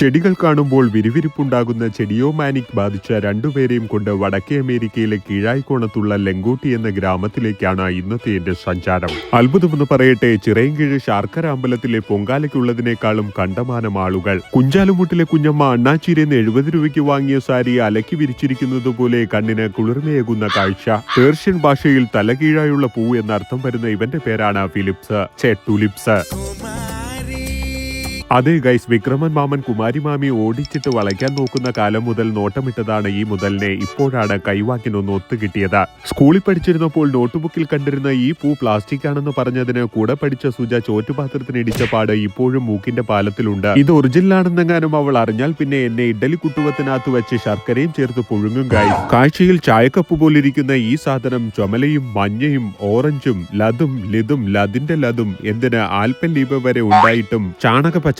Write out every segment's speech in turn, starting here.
ചെടികൾ കാണുമ്പോൾ വിരിവിരിപ്പുണ്ടാകുന്ന ചെടിയോമാനിക് ബാധിച്ച രണ്ടുപേരെയും കൊണ്ട് വടക്കേ അമേരിക്കയിലെ കീഴായിക്കോണത്തുള്ള ലെങ്കോട്ടി എന്ന ഗ്രാമത്തിലേക്കാണ് ഇന്നത്തെ എന്റെ സഞ്ചാരം. അത്ഭുതമെന്ന് പറയട്ടെ ചിറയൻകീഴ് ശാർക്കര അമ്പലത്തിലെ പൊങ്കാലയ്ക്കുള്ളതിനേക്കാളും കണ്ടമാനം ആളുകൾ. കുഞ്ചാലുമുട്ടിലെ കുഞ്ഞമ്മ അണ്ണാച്ചിരിന്ന് എഴുപത് രൂപയ്ക്ക് വാങ്ങിയ സാരി അലക്കി വിരിച്ചിരിക്കുന്നത് പോലെ കണ്ണിന് കുളിർമയേകുന്ന കാഴ്ച. പേർഷ്യൻ ഭാഷയിൽ തലകീഴായുള്ള പൂ എന്നർത്ഥം വരുന്ന ഇവന്റെ പേരാണ് ഫിലിപ്സ് ചെ ടുലിപ്സ്. അതെ ഗൈസ് വിക്രമൻ മാമൻ കുമാരി മാമി ഓടിച്ചിട്ട് വളയ്ക്കാൻ നോക്കുന്ന കാലം മുതൽ നോട്ടമിട്ടതാണ് ഈ മുതലിനെ ഇപ്പോഴാണ് കൈവാക്കിനൊന്ന് ഒത്തുകിട്ടിയത്. സ്കൂളിൽ പഠിച്ചിരുന്നപ്പോൾ നോട്ട്ബുക്കിൽ കണ്ടിരുന്ന ഈ പൂ പ്ലാസ്റ്റിക് ആണെന്ന് പറഞ്ഞതിന് കൂടെ പഠിച്ച സുജ ചോറ്റുപാത്രത്തിന് ഇടിച്ച പാട് ഇപ്പോഴും മൂക്കിന്റെ പാലത്തിലുണ്ട്. ഇത് ഒറിജിനലാണെന്നെങ്ങാനും അവൾ അറിഞ്ഞാൽ പിന്നെ എന്നെ ഇഡലി കുട്ടുവത്തിനകത്ത് വെച്ച് ശർക്കരയും ചേർത്ത് പുഴുങ്ങും ഗൈസ്. കാഴ്ചയിൽ ചായക്കപ്പ് പോലിരിക്കുന്ന ഈ സാധനം ചുമലയും മഞ്ഞയും ഓറഞ്ചും ലതും ലിതും ലതിന്റെ ലതും എന്തിന് ആൽപ്പൻ ലീപ വരെ ഉണ്ടായിട്ടും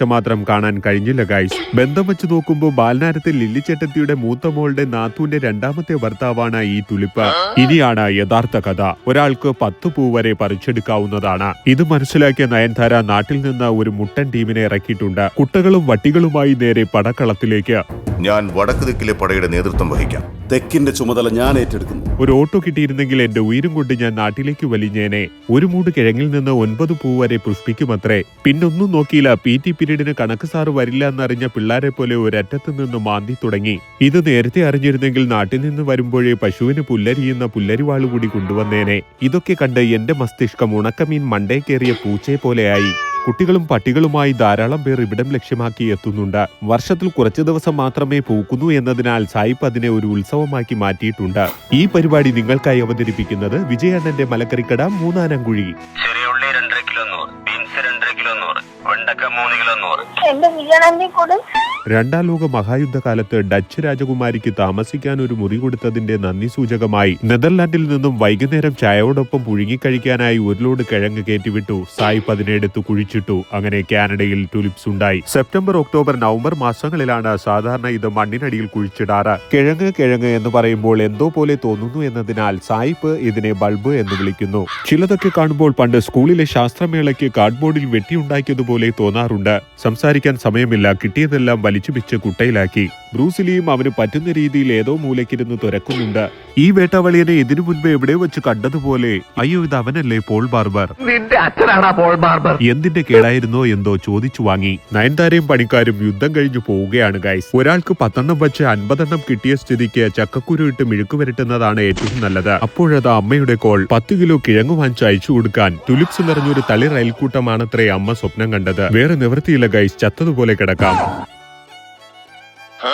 ചാണകപ്പച്ച മാത്രം കാണാൻ കഴിഞ്ഞില്ല ഗൈസ് ബന്ധം വെച്ച് നോക്കുമ്പോൾ ബാലനാരത്തിൽ ലില്ലിച്ചേട്ടത്തിയുടെ മൂത്ത മോളുടെ നാത്തൂന്റെ രണ്ടാമത്തെ ഭർത്താവാണ് ഈ തുലിപ്പ്. ഇനിയാണ് യഥാർത്ഥ കഥ. ഒരാൾക്ക് പത്ത് പൂ വരെ പറിച്ചെടുക്കാവുന്നതാണ്. ഇത് മനസ്സിലാക്കിയ നയൻതാര നാട്ടിൽ നിന്ന് ഒരു മുട്ടൻ ടീമിനെ ഇറക്കിയിട്ടുണ്ട്. കുട്ടകളും വട്ടികളുമായി നേരെ പടക്കളത്തിലേക്ക്. ഞാൻ വടക്ക് ദിക്കിലെ പടയുടെ നേതൃത്വം വഹിക്കാം. തെക്കിന്റെ ചുമതല ഞാൻ ഏറ്റെടുക്കുന്നു. ഒരു ഓട്ടോ കിട്ടിയിരുന്നെങ്കിൽ എന്റെ ഉയരും കൊണ്ട് ഞാൻ നാട്ടിലേക്ക് വലിഞ്ഞേനെ. ഒരു മൂട് കിഴങ്ങിൽ നിന്ന് ഒൻപത് പൂ വരെ പുഷ്പിക്കുമത്രേ. പിന്നൊന്നും നോക്കിയില്ല പി ടി പീരീഡിന് കണക്ക് സാറ് വരില്ല എന്നറിഞ്ഞ പിള്ളാരെ പോലെ ഒരറ്റത്ത് നിന്ന് മാന്തി തുടങ്ങി. ഇത് നേരത്തെ അറിഞ്ഞിരുന്നെങ്കിൽ നാട്ടിൽ നിന്ന് വരുമ്പോഴേ പശുവിന് പുല്ലരിയുന്ന പുല്ലരിവാളുകൂടി കൊണ്ടുവന്നേനെ. ഇതൊക്കെ കണ്ട് എന്റെ മസ്തിഷ്കം ഉണക്കമീൻ മണ്ടേ കയറിയ പൂച്ചയെ പോലെയായി. കുട്ടികളും പട്ടികളുമായി ധാരാളം പേർ ഇവിടം ലക്ഷ്യമാക്കി എത്തുന്നുണ്ട്. വർഷത്തിൽ കുറച്ചു ദിവസം മാത്രമേ പൂക്കുന്നു എന്നതിനാൽ സായിപ്പ് അതിനെ ഒരു ഉത്സവമാക്കി മാറ്റിയിട്ടുണ്ട്. ഈ പരിപാടി നിങ്ങൾക്കായി അവതരിപ്പിക്കുന്നത് വിജയണ്ണന്റെ മലക്കറിക്കട മൂന്നാനംകുഴി. ചെറിയ ഉള്ളി രണ്ടര കിലോ നൂറ് ബീൻസ് രണ്ടര കിലോ നൂറ് വെണ്ടക്ക മൂന്ന് കിലോ നൂറ്. എന്റെ വിജയണന്റെ കൂടെ രണ്ടാം ലോക മഹായുദ്ധകാലത്ത് ഡച്ച് രാജകുമാരിക്ക് താമസിക്കാൻ ഒരു മുറി കൊടുത്തതിന്റെ നന്ദി സൂചകമായി നെതർലാൻഡിൽ നിന്നും വൈകുന്നേരം ചായയോടൊപ്പം പുഴുങ്ങിക്കഴിക്കാനായി ഒരു ലോഡ് കിഴങ്ങ് കയറ്റിവിട്ടു. സായ് പതിനെടുത്ത് കുഴിച്ചിട്ടു. അങ്ങനെ കാനഡയിൽ ടുലിപ്സ് ഉണ്ടായി. സെപ്റ്റംബർ ഒക്ടോബർ നവംബർ മാസങ്ങളിലാണ് സാധാരണ ഇത് മണ്ണിനടിയിൽ കുഴിച്ചിടാറ്. കിഴങ്ങ് കിഴങ്ങ് എന്ന് പറയുമ്പോൾ എന്തോ പോലെ തോന്നുന്നു എന്നതിനാൽ സായിപ്പ് ഇതിനെ ബൾബ് എന്ന് വിളിക്കുന്നു. ചിലതൊക്കെ കാണുമ്പോൾ പണ്ട് സ്കൂളിലെ ശാസ്ത്രമേളയ്ക്ക് കാർഡ്ബോർഡിൽ വെട്ടിയുണ്ടാക്കിയതുപോലെ തോന്നാറുണ്ട്. സംസാരിക്കാൻ സമയമില്ല. കിട്ടിയതെല്ലാം വലിച്ചു പിച്ച് കുട്ടയിലാക്കി. ബ്രൂസിലിയും അവന് പറ്റുന്ന രീതിയിൽ ഏതോ മൂലക്കിരുന്ന് തുരക്കുന്നുണ്ട്. ഈ വേട്ടവളിയനെ ഇതിനു മുൻപ് എവിടെ വെച്ച് കണ്ടതുപോലെ അയ്യോ ഇത് അവനല്ലേ പോൾ ബാർബർ? എന്തിന്റെ കേടായിരുന്നോ എന്തോ ചോദിച്ചു വാങ്ങി. നയൻതാരയും പണിക്കാരും യുദ്ധം കഴിഞ്ഞു പോവുകയാണ് ഗൈസ് ഒരാൾക്ക് പത്തെണ്ണം വെച്ച് അൻപതെണ്ണം കിട്ടിയ സ്ഥിതിക്ക് ചക്കക്കുരു ഇട്ട് മിഴുക്ക് വരട്ടുന്നതാണ് ഏറ്റവും നല്ലത്. അപ്പോഴത് അമ്മയുടെ കോൾ പത്ത് കിലോ കിഴങ്ങ് വാങ്ങിച്ച് അയച്ചു കൊടുക്കാൻ. ടുലിപ്സ് നിറഞ്ഞൊരു തളി റയൽക്കൂട്ടമാണത്രേ അമ്മ സ്വപ്നം കണ്ടത്. വേറെ നിവൃത്തിയില്ല ഗൈസ് ചത്തതുപോലെ കിടക്കാം. Huh?